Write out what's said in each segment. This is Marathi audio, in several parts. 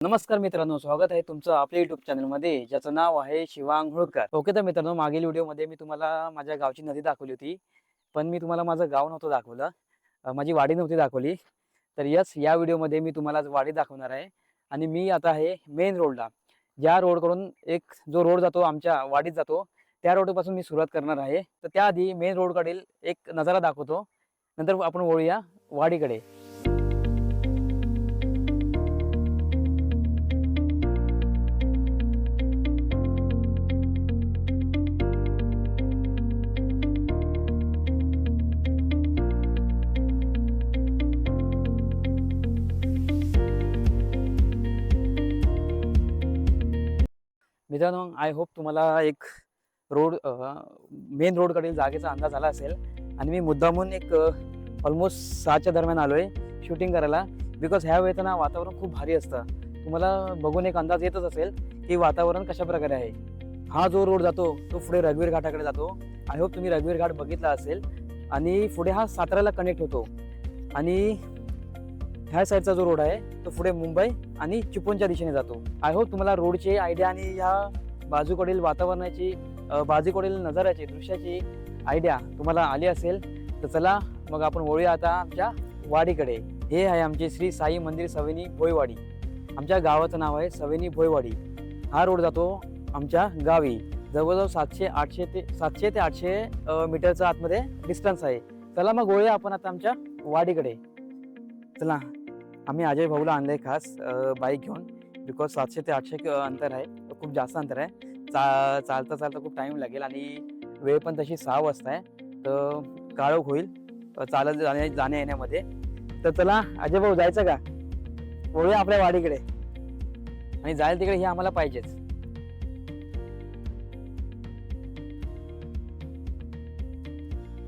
नमस्कार मित्रांनो स्वागत आहे तुमचं आपल्या युट्यूब चॅनलमध्ये ज्याचं नाव आहे शिवांग होळकर. ओके तर मित्रांनो मागील व्हिडिओमध्ये मी तुम्हाला माझ्या गावची नदी दाखवली होती पण मी तुम्हाला माझं गाव नव्हतं दाखवलं माझी वाडी नव्हती दाखवली. तर यस या व्हिडिओमध्ये मी तुम्हाला वाडी दाखवणार आहे. आणि मी आता आहे मेन रोडला ज्या रोडकडून एक जो रोड जातो आमच्या वाडीत जातो त्या रोडपासून मी सुरुवात करणार आहे. तर त्याआधी मेन रोडकडील एक नजारा दाखवतो. नंतर आपण वळूया वाडीकडे. मित्रांनो आय होप तुम्हाला एक रोड मेन रोडकडील जागेचा अंदाज आला असेल. आणि मी मुद्दामून एक ऑलमोस्ट सहाच्या दरम्यान आलो आहे शूटिंग करायला बिकॉज ह्या वेळेत ना वातावरण खूप भारी असतं. तुम्हाला बघून एक अंदाज येतच असेल की वातावरण कशा प्रकारे आहे. हा जो रोड जातो तो पुढे रघुवीर घाटाकडे जातो. आय होप तुम्ही रघुवीर घाट बघितला असेल. आणि पुढे हा साताऱ्याला कनेक्ट होतो. आणि ह्या साईडचा जो रोड आहे तो पुढे मुंबई आणि चिपळूणच्या दिशेने जातो. आय होप तुम्हाला रोडची आयडिया आणि ह्या बाजूकडील वातावरणाची बाजूकडील नजाऱ्याची दृश्याची आयडिया तुम्हाला आली असेल तर चला मग आपण वळूया आता आमच्या वाडीकडे. हे आहे आमचे श्री साई मंदिर सवेनी भोयवाडी आमच्या गावाचं नाव आहे सवेनी भोयवाडी हा रोड जातो आमच्या गावी. जवळजवळ सातशे आठशे ते सातशे ते आठशे मीटरचा आतमध्ये डिस्टन्स आहे. चला मग वळूया आपण आता आमच्या वाडीकडे. चला. आम्ही अजय भाऊला आणलं आहे खास बाईक घेऊन. बिकॉज सातशे ते आठशे क- अंतर आहे. खूप जास्त अंतर आहे. चा चालता चालता खूप टाईम लागेल आणि वेळ पण तशी सहा वाजता आहे. तर काळोख होईल. चालत जाण्या जाण्या येण्यामध्ये. तर चला अजय भाऊ जायचं का? वळूया आपल्या वाडीकडे. आणि जायला तिकडे हे आम्हाला पाहिजेच.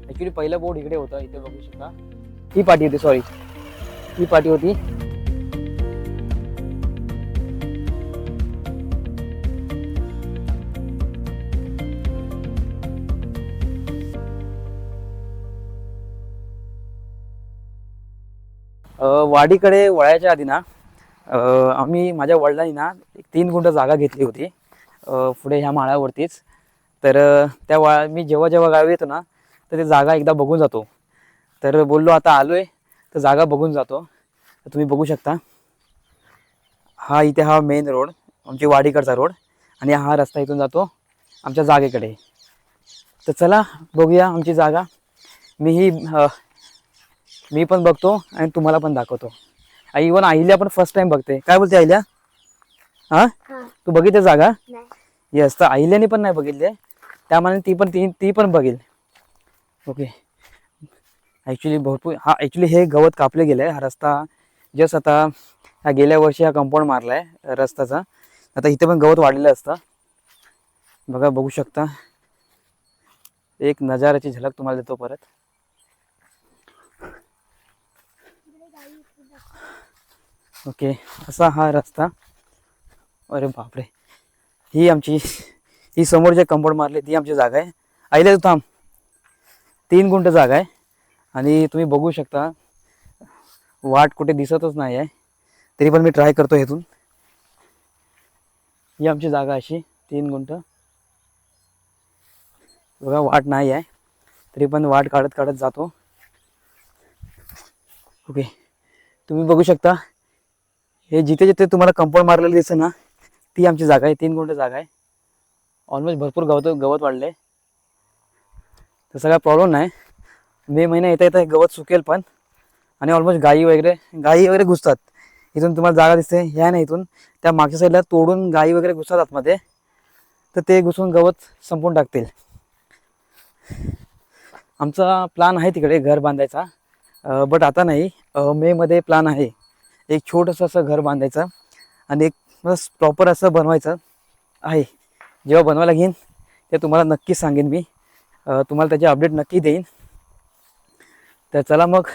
ऍक्च्युली पहिलं बोर्ड इकडे होतं. इथे बघू शकता. ही पाठी होती सॉरी ही पाठी होती. वाडीकडे वळायच्या आधी ना आम्ही माझ्या वडिलांनी ना एक तीन गुंठ जागा घेतली होती पुढे ह्या माळावरतीच. तर त्या वा मी जेव्हा जेव्हा गावी येतो ना तर ते जागा एकदा बघून जातो. तर बोललो आता आलो आहे तर जागा बघून जातो. तर तुम्ही बघू शकता. हा इथे हा मेन रोड आमची वाडीकडचा रोड आणि हा रस्ता इथून जातो आमच्या जागेकडे. तर चला बघूया आमची जागा. मी ही मी पण बघतो आणि तुम्हाला पण दाखवतो. इवन अहिल्या पण फर्स्ट टाइम बघते. काय बोलते अहिल्या हा? तू बघितली जागा? नाही. येस तर अहिल्याने पण नाही बघितले. त्यामाने ती पण ती ती पण बघेल. ओके ॲक्च्युली भरपूर हा ॲक्च्युली हे गवत कापले गेलं आहे हा रस्ता जस्ट आता हा गेल्या वर्षी हा कंपाऊंड मारला आहे रस्त्याचा. आता इथे पण गवत वाढलेलं असतं. बघा बघू शकता. एक नजाराची झलक तुम्हाला देतो परत. ओके असा हा रस्ता. अरे बापरे. ही आमची ही समोर जे कंपाऊंड मारले ती आमची जागा आहे. आईला थांब. तीन गुंठ जागा आहे. आणि तुम्ही बघू शकता वाट कुठे दिसतच नाही आहे. तरी पण मी ट्राय करतो इथून. ही आमची जागा अशी तीन गुंठ. बघा वाट नाही आहे. तरी पण वाट काढत काढत जातो. ओके. तुम्ही बघू शकता हे जिथे जिथे तुम्हाला कंपाऊंड मारलेलं दिसतं ना ती आमची जागा आहे तीन गुंठ जागा आहे. ऑलमोस्ट भरपूर गवत गवत वाढलं आहे तसं काय प्रॉब्लेम नाही. मे महिना येता येता गवत सुकेल पण आणि ऑलमोस्ट गाई वगैरे गाई वगैरे घुसतात. इथून तुम्हाला जागा दिसते ह्या नाही इथून. त्या मागच्या साईडला तोडून गाई वगैरे घुसतात आतमध्ये. तर ते घुसून गवत संपून टाकतील. आमचा प्लान आहे तिकडे घर बांधायचा. बट आता नाही. मेमध्ये प्लान आहे. एक छोटंसं असं घर बांधायचं आणि एक बस प्रॉपर असं बनवायचं आहे. जेव्हा बनवायला घेईन ते तुम्हाला नक्कीच सांगेन मी. तुम्हाला त्याची अपडेट नक्की देईन. तर चला मग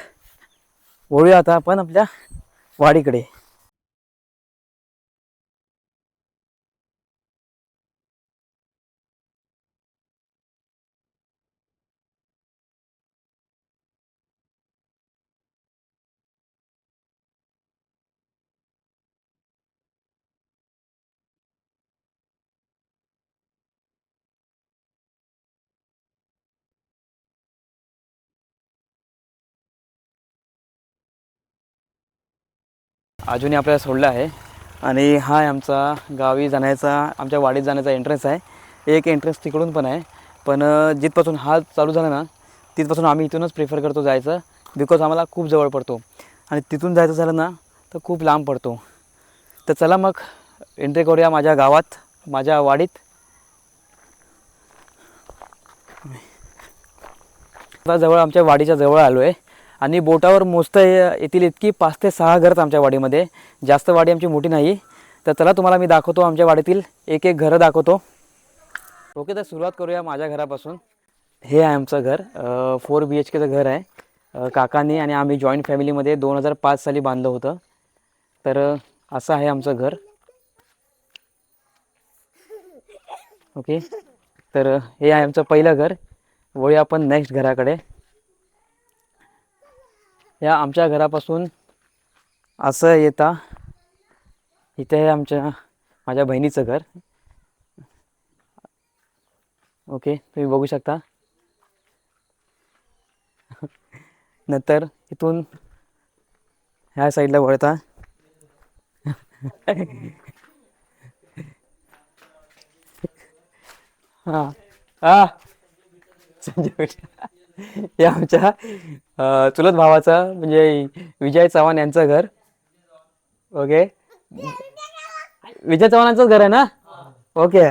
वळूया आता आपण आपल्या वाडीकडे. अजूनही आपल्याला सोडलं आहे. आणि हा आहे आमचा गावी जाण्याचा आमच्या वाडीत जाण्याचा एंट्रन्स आहे. एक एंट्रन्स तिकडून पण आहे. पण जिथपासून हा चालू झाला ना तिथपासून आम्ही इथूनच प्रिफर करतो जायचं. बिकॉज आम्हाला खूप जवळ पडतो. आणि तिथून जायचं झालं ना तर खूप लांब पडतो. तर चला मग एंट्री करूया माझ्या गावात माझ्या वाडीत. आता जवळ आमच्या वाडीच्या जवळ आलो आहे आणि बोटावर मोजता येतील इतकी पाच ते सहा घरच आमच्या वाडीमध्ये. जास्त वाडी आमची मोठी नाही. तर चला तुम्हाला मी दाखवतो आमच्या वाडीतील एक एक घरं दाखवतो. ओके तर सुरुवात करूया माझ्या घरापासून. हे आहे आमचं घर. फोर बी एच केचं घर आहे. काकांनी आणि आम्ही जॉईंट फॅमिलीमध्ये दोन हजार पाच साली बांधलं होतं. तर असं आहे आमचं घर. ओके. तर हे आहे आमचं पहिलं घर. वळूया आपण नेक्स्ट घराकडे. या आमच्या घरापासून असं येता. इथे आहे आमच्या माझ्या बहिणीचं घर. ओके तुम्ही बघू शकता. नंतर इथून ह्या साईडला वळता. हां. हां संजय हे आमच्या चुलत भावाचं म्हणजे विजय चव्हाण यांचं घर. ओके? विजय चव्हाणांचंच घर आहे ना? ओके.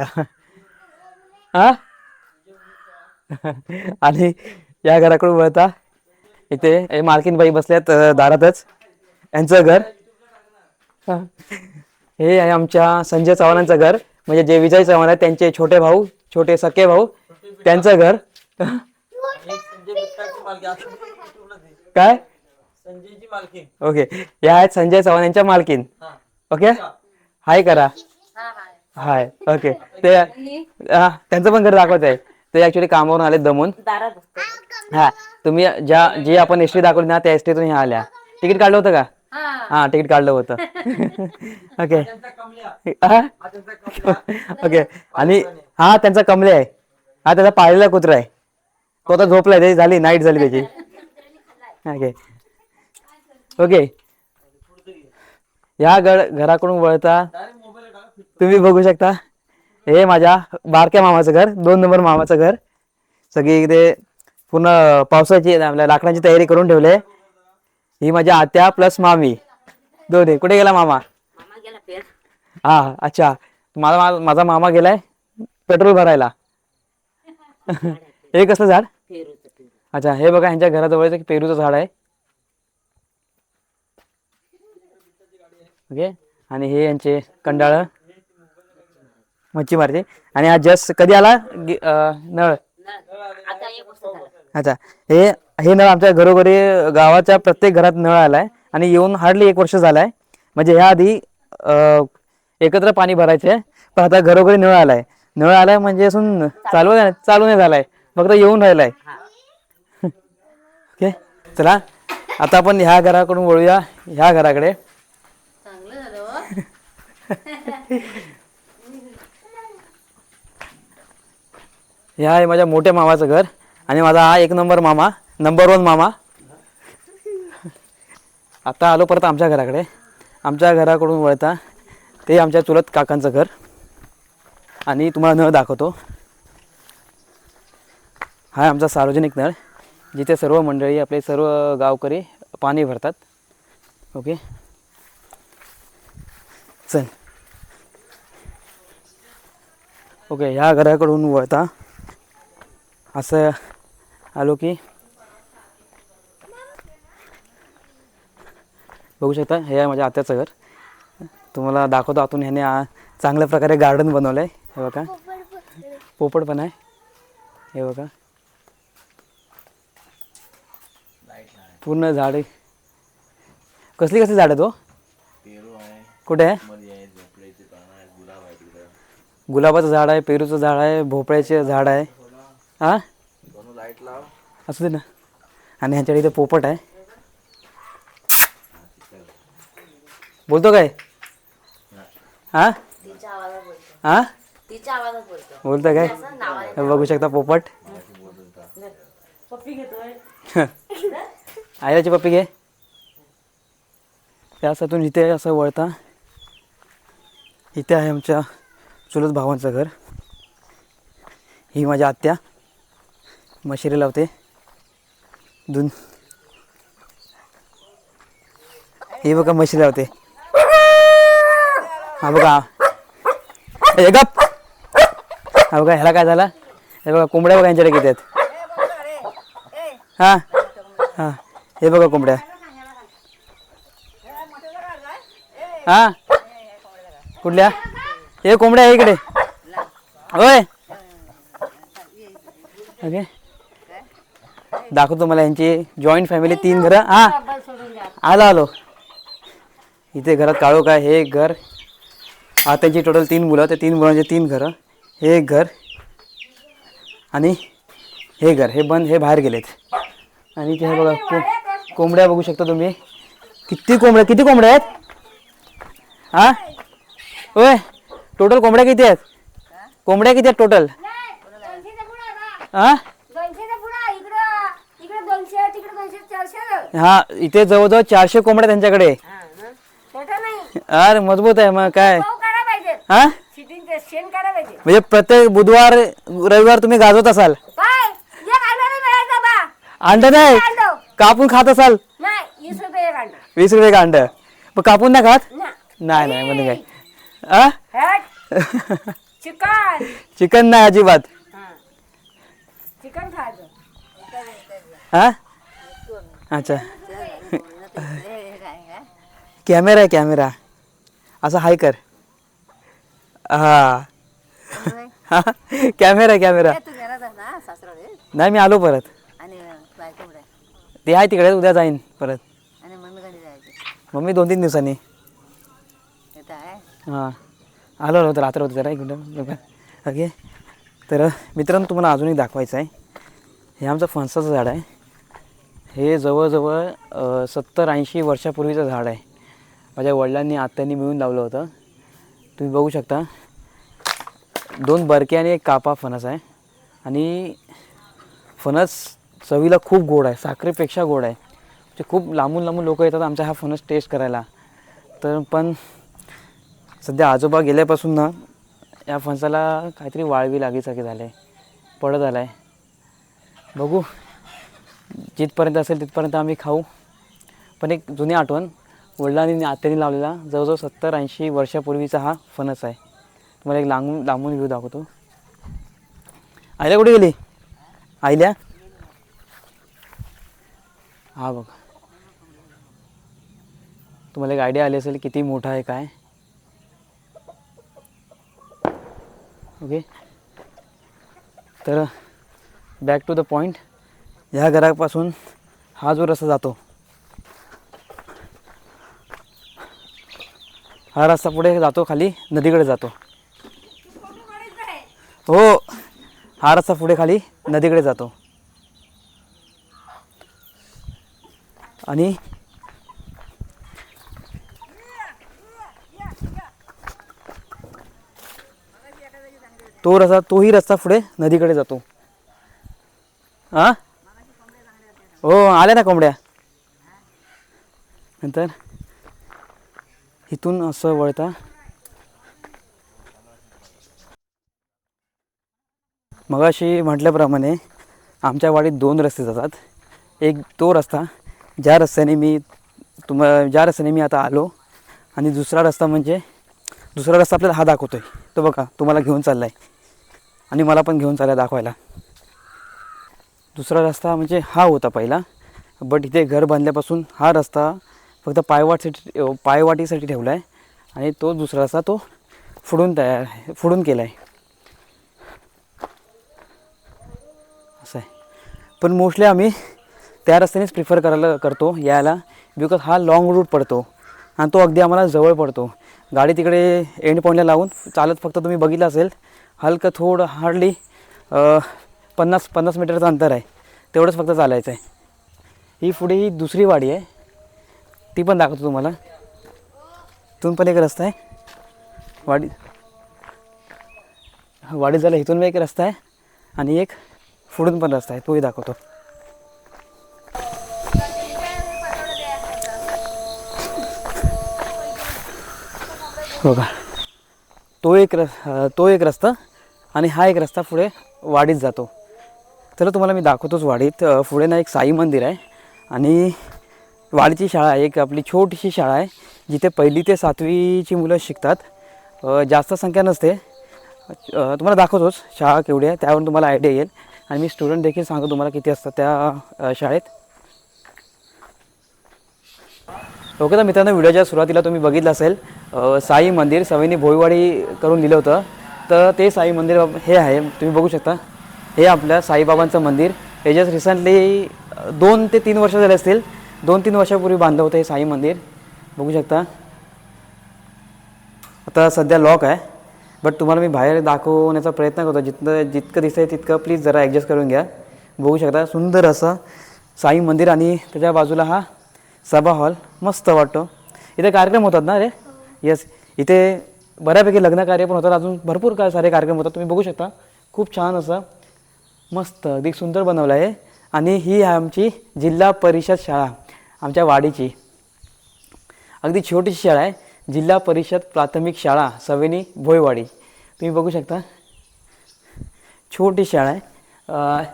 हा? आणि या घराकडून वळता इथे हे मालकीनबाई बसल्यात दारातच. यांचं घर. हे आहे आमच्या संजय चव्हाणांचं घर. म्हणजे जे विजय चव्हाण आहेत त्यांचे छोटे भाऊ छोटे सखे भाऊ त्यांचं घर. काय? संजयची मालकी. ओके. या आहेत संजय चव्हाण यांच्या मालकीन. ओके? हाय करा. हाय. ओके. ते हा त्यांचं पण घर दाखवत आहे. ते ऍक्च्युली कामावरून आले दमून. दारात असतो हा. तुम्ही ज्या जी आपण एसटी दाखवली ना त्या एसटीतून ह्या आल्या. तिकीट काढलं होतं का? हा. तिकीट काढलं होतं. ओके. हा? ओके. आणि हा त्यांचा कमले आहे. हा त्याचा पाळलेला कुत्रा आहे. तो आता झोपलाय त्याची झाली नाईट झाली त्याची. ओके ओके या गड घराकडून वळता तुम्ही बघू शकता. हे माझ्या बारक्या मामाचं घर दोन नंबर मामाचं घर. सगळी इकडे पूर्ण पावसाची आपल्या लाकडांची तयारी करून ठेवले ही माझ्या आत्या प्लस मामी. दोन्ही कुठे गेला मामा? मामा गेला पेर. हा अच्छा. माझा माझा मामा गेलाय पेट्रोल भरायला. हे कसलं झाड? पेरूचं पेरू अच्छा हे बघा ह्यांच्या घराजवळच एक पेरूचं झाड आहे. ओके? आणि हे यांचे कंडाळ. मच्छी मारते. आणि हा जस्ट कधी आला? गे- अं, नळ. आता एक वर्ष झालं. अच्छा हे हे नळ आमच्या घरोघरी गावाच्या प्रत्येक घरात नळ आलाय. आणि येऊन हार्डली एक वर्ष झालाय. म्हणजे ह्या आधी अं, एकत्र पाणी भरायचे. पण आता घरोघरी नळ आलाय. नळ आलाय म्हणजे असून चालू नाही चालू नाही झालाय. फक्त येऊन राहिलाय. ओके चला. आता आपण ह्या घराकडून वळूया ह्या घराकडे. हो. ह्या आहे माझ्या मोठ्या मामाचं घर आणि माझा हा एक नंबर मामा नंबर वन मामा. आता आलो परत आमच्या घराकडे. आमच्या घराकडून वळता ते आमच्या चुलत काकांचं घर. आणि तुम्हाला नळ दाखवतो. हा आमचा सार्वजनिक नळ. जिथे सर्व मंडळी आपले सर्व गावकरी पाणी भरतात. ओके? चल. ओके ह्या घराकडून वळता. असं आलो की बघू शकता हे आहे माझ्या आत्याचं घर. तुम्हाला दाखवतो आतून ह्याने चांगल्या प्रकारे गार्डन बनवलं आहे हे बघा. पोपट पण आहे. हे बघा. पूर्ण झाडे कसली कसली झाड आहे. तो कुठे आहे? गुलाबाचं झाड आहे पेरूचं झाड आहे भोपळ्याचे झाड आहे. हा असू दे ना. आणि ह्यांच्याकडे इथे पोपट आहे. बोलतो काय? हा तिच्या आवाजात बोलतो. हा तिच्या आवाजात बोलतो. बोलतो काय? नावाने हे बघू शकता पोपट. पप्पी घेतोय. आयराची पप्पी घे. त्या इथे असं वळता. इथे आहे आमच्या चुलत भावांचं घर. ही माझ्या आत्या. मशिरी लावते. दोन. हे बघा म्हशी लावते. हा बघा. हे गप. हा बघा ह्याला काय झाला? हे बघा कोंबड्या बघा यांच्याकडे किती आहेत. हा. हा. हे बघा कोंबड्या. हा? कुठल्या? हे कोंबड्या आहे इकडे. होय. ओके. दाखवतो मला यांची जॉईंट फॅमिली तीन घरं. हा. आलो आलो. इथे घरात काळो काय? हे एक घर. हा त्यांची टोटल तीन मुलं ते तीन मुलांचे तीन घरं. हे एक घर. आणि हे घर. हे बंद. हे बाहेर गेलेत. आणि ते बघा कोंबड्या बघू शकता तुम्ही. किती कोंबड्या किती कोंबड्या आहेत? हा? होय टोटल कोंबड्या किती आहेत? कोंबड्या किती आहेत टोटल हा? हा इथे जवळजवळ चारशे कोंबड्या त्यांच्याकडे. अरे मजबूत आहे मग काय? हा? म्हणजे प्रत्येक बुधवार रविवार तुम्ही गाजवत असाल. अंडा नाही. कापून खात असाल? नाही वीस रुपये एक अंडा वीस रुपये का अंड मग कापून नाही खात? ना नाही नाही म्हणजे काय आ? हट. चिकन. चिकन नाही अजिबात. चिकन खायचं हा अच्छा. कॅमेरा आहे कॅमेरा. असं हाय कर. हा. हा. कॅमेरा आहे कॅमेरा. तू घरात ना सासरा नाही मी आलो परत. ते आहे तिकडे उद्या जाईन परत. आणि मम्मी कधी जायची? मम्मी दोन तीन दिवसांनी आहे. हां. आलो आलो तर रात्र होतं जरा एक मिनटं. ओके. तर मित्रांनो तुम्हाला अजूनही दाखवायचं आहे. हे आमचं फणसाचं झाड आहे. हे जवळजवळ सत्तर ऐंशी वर्षापूर्वीचं झाड आहे. माझ्या वडिलांनी आत्यांनी मिळून लावलं होतं. तुम्ही बघू शकता. दोन बरके आणि एक कापा फणस आहे. आणि फणस चवीला खूप गोड आहे साखरेपेक्षा गोड आहे. म्हणजे खूप लांबून लांबून लोक येतात आमचा हा फणस टेस्ट करायला. तर पण सध्या आजोबा गेल्यापासून ना या फणसाला काहीतरी वाळवी लागीसारखे झाले आहे पडत आला आहे. बघू जिथपर्यंत असेल तिथपर्यंत आम्ही खाऊ. पण एक जुनी आठवण वडिलांनी आत्याने लावलेला जवळजवळ सत्तर ऐंशी वर्षापूर्वीचा हा फणस आहे. तुम्हाला एक लांबून लांबून व्ह्यू दाखवतो. आयल्या कुठे गेली? आईल्या हा बघ. तुम्हाला एक आयडिया आली असेल किती मोठा आहे काय? ओके तर बॅक टू द पॉईंट ह्या घरापासून हा जो रस्ता जातो हा रस्ता पुढे जातो खाली नदीकडे जातो. हो हा रस्ता पुढे खाली नदीकडे जातो. आणि तो रस्ता तोही रस्ता पुढे नदीकडे जातो. हा हो आल्या ना कोंबड्या. नंतर इथून असं वळता. मगाशी म्हटल्याप्रमाणे आमच्या वाडीत दोन रस्ते जातात. एक तो रस्ता ज्या रस्त्याने मी तुम ज्या रस्त्याने मी आता आलो आणि दुसरा रस्ता म्हणजे दुसरा रस्ता आपल्याला हा दाखवतो आहे तो बघा तुम्हाला घेऊन चालला आहे आणि मला पण घेऊन चालला दाखवायला. दुसरा रस्ता म्हणजे हा होता पहिला. बट इथे घर बांधल्यापासून हा रस्ता फक्त पायवाटसाठी पायवाटीसाठी ठेवला आहे आणि तो दुसरा रस्ता तो फुडून तयार आहे फुडून केला आहे असं आहे. पण मोस्टली आम्ही त्या रस्त्यानेच प्रिफर करायला करतो यायला बिकॉज हा लाँग रूट पडतो आणि तो अगदी आम्हाला जवळ पडतो. गाडी तिकडे एंड पॉईंटला लावून चालत फक्त तुम्ही बघितलं असेल हलकं थोडं हार्डली पन्नास पन्नास मीटरचं अंतर आहे. तेवढंच फक्त चालायचं आहे. ही पुढे ही दुसरी वाडी आहे. ती पण दाखवतो तुम्हाला. इथून पण एक रस्ता आहे. वाडी वाडी झाला इथून एक रस्ता आहे. आणि एक पुढून पण रस्ता आहे. तोही दाखवतो. बघा. तो एक र तो एक रस्ता आणि हा एक रस्ता पुढे वाडीत जातो. तर तुम्हाला मी दाखवतोच वाडीत. पुढे ना एक साई मंदिर आहे आणि वाडीची शाळा आहे एक आपली छोटीशी शाळा आहे जिथे पहिली ते सातवीची मुलं शिकतात. जास्त संख्या नसते. तुम्हाला दाखवतोच शाळा केवढी आहे त्यावरून तुम्हाला आयडिया येईल. आणि मी स्टुडंट देखील सांगतो तुम्हाला किती असतात त्या शाळेत. ओके तर मित्रांनो व्हिडिओच्या सुरुवातीला तुम्ही बघितलं असेल साई मंदिर सवयीने भोईवाडी करून लिहिलं होतं. तर ते साई मंदिर हे आहे तुम्ही बघू शकता. हे आपल्या साईबाबांचं मंदिर. हे जस्ट रिसेंटली दोन ते तीन वर्ष झाले असतील. दोन तीन वर्षापूर्वी बांधलं होतं हे साई मंदिर. बघू शकता. आता सध्या लॉक आहे. बट तुम्हाला मी बाहेर दाखवण्याचा प्रयत्न करतो. जितकं जितकं दिसतंय तितकं प्लीज जरा ॲडजस्ट करून घ्या. बघू शकता. सुंदर असं साई मंदिर आणि त्याच्या बाजूला हा सभा हॉल मस्त वाटतो. इथे कार्यक्रम होतात ना रे? येस इथे बऱ्यापैकी लग्न कार्य पण होतात. अजून भरपूर काय सारे कार्यक्रम होतात. तुम्ही बघू शकता. खूप छान असं मस्त अगदी सुंदर बनवलं आहे. आणि ही आहे आमची जिल्हा परिषद शाळा आमच्या वाडीची. अगदी छोटीशी शाळा आहे. जिल्हा परिषद प्राथमिक शाळा सवेनी भोयवाडी तुम्ही बघू शकता. छोटी शाळा आहे.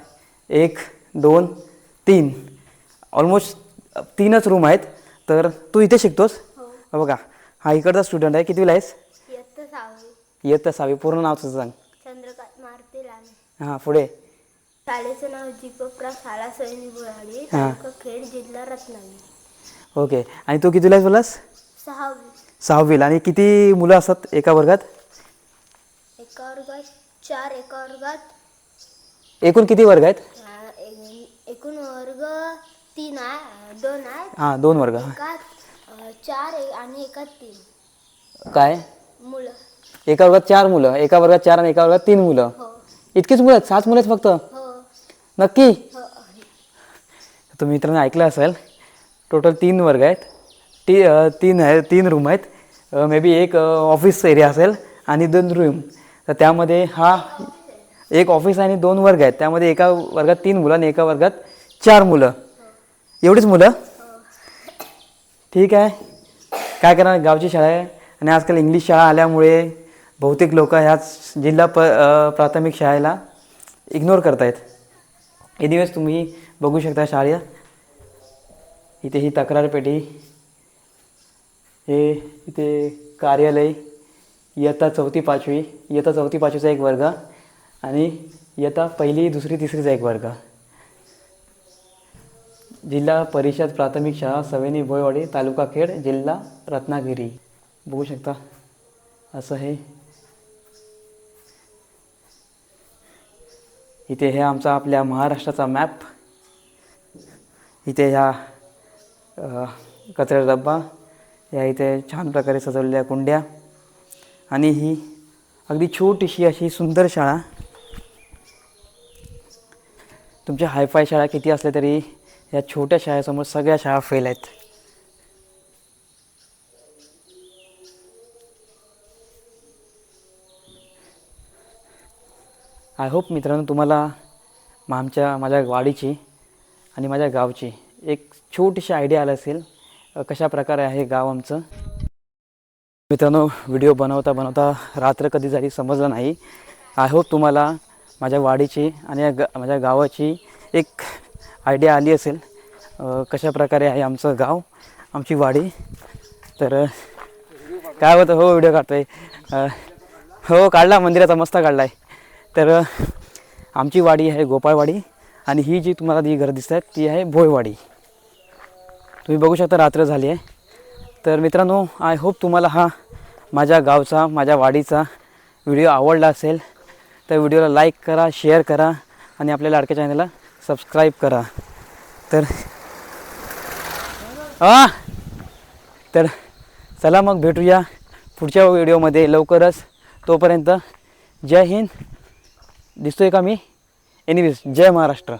एक दोन तीन. ऑलमोस्ट तीनच रूम आहेत. तर तू इथे शिकतोस. बघा हा इकडचा स्टुडंट आहे. कितवीला आहेस? इयत्ता सहावी. पूर्ण नाव तुझं सांग. चंद्रकांत मारुती लाने हां पुढे. शाळेचं नाव दीपकप्रा शाळा सैनी बुराडी हा. तालुका खेड जिल्हा रत्नागिरी. ओके. आणि तू कितवीला आहेस बोलास सहावी. सहावीला. आणि किती मुलं असतात एका वर्गात? एका वर्गात चार एका वर्गात एकूण किती वर्ग आहेत? एकूण वर्ग तीन आहे दोन आहेत. हां दोन वर्ग. एकात अं, चार आणि एकात तीन. काय? मुलं. एका वर्गात चार मुलं एका वर्गात चार आणि एका वर्गात तीन मुलं. हो. इतकीच मुलं आहेत? सात मुलं आहेत फक्त? हो. नक्की? हो. तुम्ही मित्रांनो ऐकलं असेल टोटल तीन वर्ग आहेत. ती अ, तीन आहे तीन रूम आहेत. मे बी एक ऑफिस एरिया असेल आणि दोन रूम तर त्यामध्ये हा एक ऑफिस आणि दोन वर्ग आहेत. त्यामध्ये एका वर्गात तीन मुलं आणि एका वर्गात चार मुलं. एवढीच मुलं? ठीक आहे. काय करणार? गावची शाळा आहे. आणि आजकाल इंग्लिश शाळा आल्यामुळे बहुतेक लोक ह्याच जिल्हा प प्राथमिक शाळेला इग्नोर करतायत. एनिवेज तुम्ही बघू शकता शाळे इथे ही तक्रार पेटी. हे इथे कार्यालय. इयत्ता चौथी पाचवी. इयत्ता चौथी पाचवीचा एक वर्ग. आणि इयत्ता पहिली दुसरी तिसरीचा एक वर्ग. जिल्हा परिषद प्राथमिक शाळा सवेनी भोयवाडी तालुका खेड जिल्हा रत्नागिरी. बघू शकता असं हे. इथे हे आमचा आपल्या महाराष्ट्राचा मॅप. इथे ह्या अ, कचऱ्याचा डब्बा. या इथे छान प्रकारे सजवलेल्या कुंड्या. आणि ही अगदी छोटीशी अशी सुंदर शाळा. तुमच्या हायफाय शाळा किती असल्या तरी या छोट्या शाळेसमोर सगळ्या शाळा फेल आहेत. आय होप मित्रांनो तुम्हाला आमच्या माझ्या वाडीची आणि माझ्या गावची एक छोटीशी आयडिया आला असेल कशा प्रकारे आहे गाव आमचं. मित्रांनो व्हिडिओ बनवता बनवता रात्र कधी झाली समजलं नाही. आय होप तुम्हाला माझ्या वाडीची आणि या माझ्या गावाची एक आयडिया आली असेल. कशा प्रकारे आहे आमचं गाव आमची वाडी. तर काय होतं हो व्हिडिओ काढतो आहे हो काढला मंदिराचा मस्त काढला आहे तर आमची वाडी आहे गोपाळवाडी आणि ही जी तुम्हाला जी घरं दिसत आहेत ती आहे भोयवाडी. तुम्ही बघू शकता रात्र झाली आहे. तर मित्रांनो आय होप तुम्हाला हा माझ्या गावचा माझ्या वाडीचा व्हिडिओ आवडला असेल. तर व्हिडिओला लाईक करा शेअर करा आणि आपल्या लाडक्या चॅनलला सबस्क्राईब करा. तर आ तर चला मग भेटूया पुढच्या व्हिडिओमध्ये. लवकरच तोपर्यंत जय हिंद. दिसतोय का मी? एनिवेज जय महाराष्ट्र.